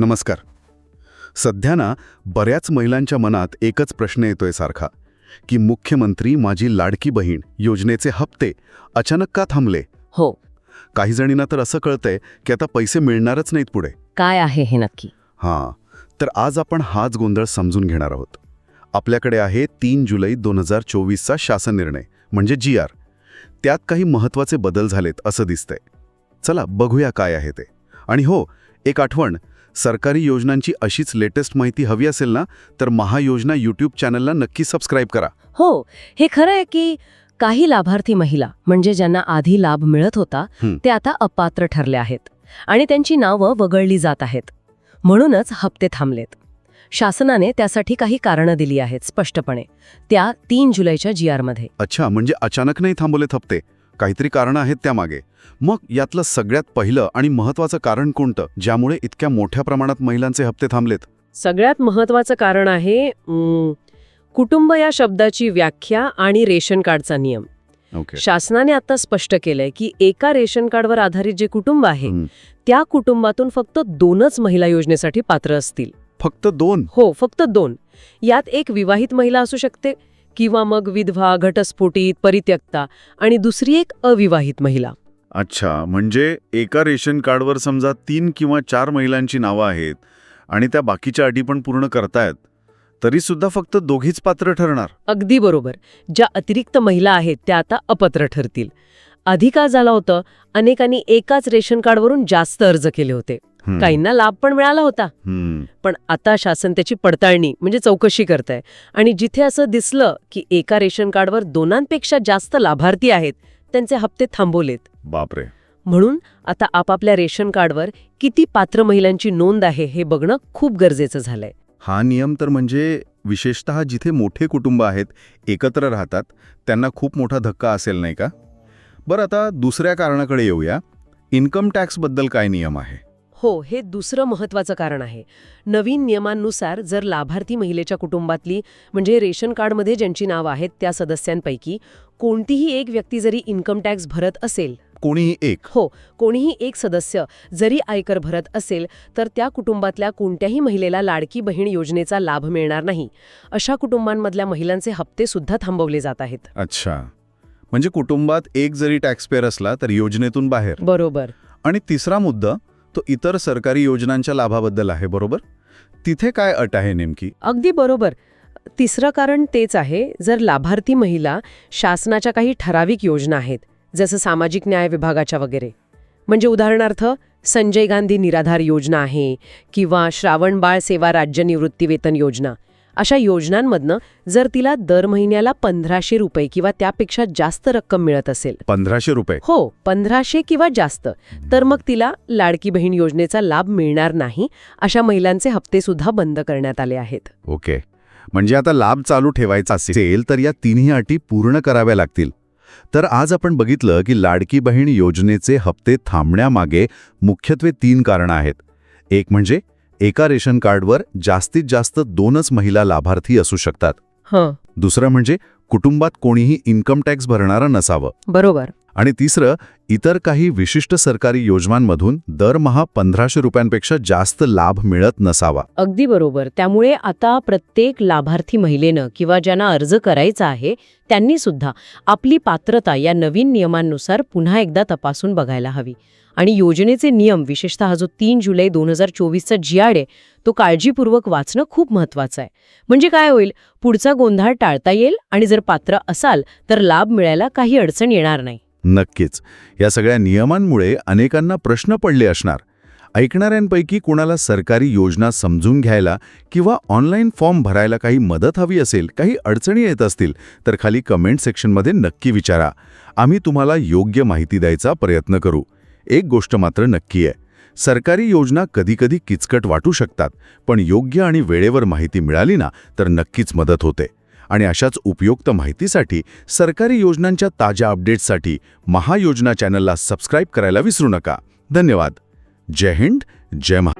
नमस्कार. सध्या ना बऱ्याच महिलांच्या मनात एकच प्रश्न येतोय सारखा की मुख्यमंत्री माझी लाडकी बहीण योजनेचे हप्ते अचानक का थांबले? हो. काही जणींना तर असं कळतंय की आता पैसे मिळणारच नाहीत पुढे. काय आहे हे नक्की? हां तर आज आपण हाच गोंधळ समजून घेणार आहोत. आपल्याकडे आहे तीन जुलै दोन हजार चोवीसचा शासन निर्णय म्हणजे जी आर. त्यात काही महत्त्वाचे बदल झालेत असं दिसतंय. चला बघूया काय आहे ते. आणि हो एक आठवण सरकारी योजनांची अशीच लेटेस्ट माहिती हवी असेल ना तर महायोजना यूट्यूब चॅनलला नक्की सबस्क्राईब करा. हो हे खरं आहे की काही लाभार्थी महिला म्हणजे ज्यांना आधी लाभ मिळत होता हं. ते आता अपात्र ठरले आहेत आणि त्यांची नावं वगळली जात आहेत. म्हणूनच हप्ते थांबलेत. शासनाने त्यासाठी काही कारणं दिली आहेत स्पष्टपणे. त्या तीन जुलैच्या जी आरमध्ये. अच्छा म्हणजे अचानक नाही थांबवलेत हप्ते? काहीतरी कारणं आहेत त्यामागे. मग यातलं सगळ्यात पहिलं आणि महत्त्वाचं कारण कोणतं ज्यामुळे इतक्या मोठ्या प्रमाणात महिलांचे हप्ते थांबलेत? सगळ्यात महत्वाचं कारण आहे कुटुंब या शब्दाची व्याख्या आणि रेशन कार्डचा नियम. ओके. शासनाने आता स्पष्ट केलंय की एका रेशन कार्डवर आधारित जे कुटुंब आहे. त्या कुटुंबातून फक्त दोनच महिला योजनेसाठी पात्र असतील. फक्त दोन? हो फक्त दोन. यात एक विवाहित महिला असू शकते किंवा मग विधवा घटस्फोटित परित्यक्ता आणि दुसरी एक अविवाहित महिला. अच्छा म्हणजे एका रेशन कार्डवर समजा तीन किंवा चार महिलांची नावं आहेत आणि त्या बाकीच्या अटी पण पूर्ण करतायत तरी सुद्धा फक्त दोघीच पात्र ठरणार? अगदी बरोबर. ज्या अतिरिक्त महिला आहेत त्या आता अपात्र ठरतील. आधी का झालं होतं अनेकांनी एकाच रेशन कार्डवरून जास्त अर्ज केले होते. काहींना लाभ पण मिळाला होता. पण आता शासन त्याची पडताळणी म्हणजे चौकशी करत आहे आणि जिथे असं दिसलं की एका रेशन कार्डवर दोनांपेक्षा जास्त लाभार्थी आहेत त्यांचे हप्ते थांबवलेत. बापरे. म्हणून आता आपापल्या रेशन कार्डवर किती पात्र महिलांची नोंद आहे हे बघणं खूप गरजेचं झालंय. हा नियम तर म्हणजे विशेषतः जिथे मोठे कुटुंब आहेत एकत्र राहतात त्यांना खूप मोठा धक्का असेल नाही का? बरं आता दुसऱ्या कारणाकडे येऊया. इन्कम टॅक्सबद्दल काय नियम आहे? हो हे दुसरं महत्वाचं कारण आहे. नवीन नियमांनुसार जर लाभार्थी महिलेच्या कुटुंबातली म्हणजे रेशन कार्डमध्ये ज्यांची नावं आहेत त्या सदस्यांपैकी कोणतीही एक व्यक्ती जरी इन्कम टॅक्स भरत असेल कोणीही एक? हो कोणीही एक सदस्य जरी आयकर भरत असेल तर त्या कुटुंबातल्या कोणत्याही महिलेला लाडकी बहीण योजनेचा लाभ मिळणार नाही. अशा कुटुंबांमधल्या महिलांचे हप्ते सुद्धा थांबवले जात आहेत. अच्छा. म्हणजे कुटुंबात एक जरी टॅक्सपेअर असला तर योजनेतून बाहेर. बरोबर. आणि तिसरा मुद्दा तो इतर सरकारी योजनांच्या लाभाबद्दल आहे बरोबर? तिथे काय अट आहे नेमकी? अगदी बरोबर. तिसरं कारण तेच आहे जर लाभार्थी महिला शासनाच्या काही ठराविक योजना आहेत जसं सामाजिक न्याय विभागाच्या वगैरे. म्हणजे उदाहरणार्थ संजय गांधी निराधार योजना आहे किंवा श्रावणबाळ सेवा राज्य निवृत्ती वेतन योजना. अशा योजनांमधनं जर तिला दर महिन्याला पंधराशे रुपये किंवा त्यापेक्षा जास्त रक्कम मिळत असेल. पंधराशे रुपये? हो पंधराशे किंवा जास्त. तर मग तिला लाडकी बहीण योजनेचा लाभ मिळणार नाही अशा महिलांचे हप्ते सुद्धा बंद करण्यात आले आहेत. ओके. म्हणजे आता लाभ चालू ठेवायचा असेल तर या तिन्ही अटी पूर्ण कराव्या लागतील. तर आज आपण बघितलं की लाडकी बहीण योजनेचे हप्ते थांबण्यामागे मुख्यत्वे तीन कारणं आहेत. एक म्हणजे एका रेशन कार्डवर जास्तीत जास्त दोनच महिला लाभार्थी असू शकतात. हं. दुसरं म्हणजे कुटुंबात कोणीही इन्कम टॅक्स भरणारं नसावं. बरोबर. आणि तिसरं इतर काही विशिष्ट सरकारी योजनांमधून दरमहा पंधराशे रुपयांपेक्षा जास्त लाभ मिळत नसावा. अगदी बरोबर. त्यामुळे आता प्रत्येक लाभार्थी महिलेनं किंवा ज्यांना अर्ज करायचा आहे त्यांनी सुद्धा आपली पात्रता या नवीन नियमांनुसार पुन्हा एकदा तपासून बघायला हवी. आणि योजनेचे नियम विशेषतः हा जो तीन जुलै दोन हजार चोवीसचा जियाड आहे तो काळजीपूर्वक वाचणं खूप महत्वाचं आहे. म्हणजे काय होईल? पुढचा गोंधळ टाळता येईल आणि जर पात्र असाल तर लाभ मिळायला काही अडचण येणार नाही. नक्कीच. या सगळ्या नियमांमुळे अनेकांना प्रश्न पडले असणार. ऐकणाऱ्यांपैकी कुणाला सरकारी योजना समजून घ्यायला किंवा ऑनलाईन फॉर्म भरायला काही मदत हवी असेल काही अडचणी येत असतील तर खाली कमेंट सेक्शनमध्ये नक्की विचारा. आम्ही तुम्हाला योग्य माहिती द्यायचा प्रयत्न करू. एक गोष्ट मात्र नक्की आहे. सरकारी योजना कधीकधी किचकट वाटू शकतात पण योग्य आणि वेळेवर माहिती मिळाली ना तर नक्कीच मदत होते. आणि अशाच उपयुक्त माहितीसाठी सरकारी योजनांच्या ताज्या अपडेट्ससाठी महायोजना चॅनलला सबस्क्राईब करायला विसरू नका. धन्यवाद. जय हिंद जय महा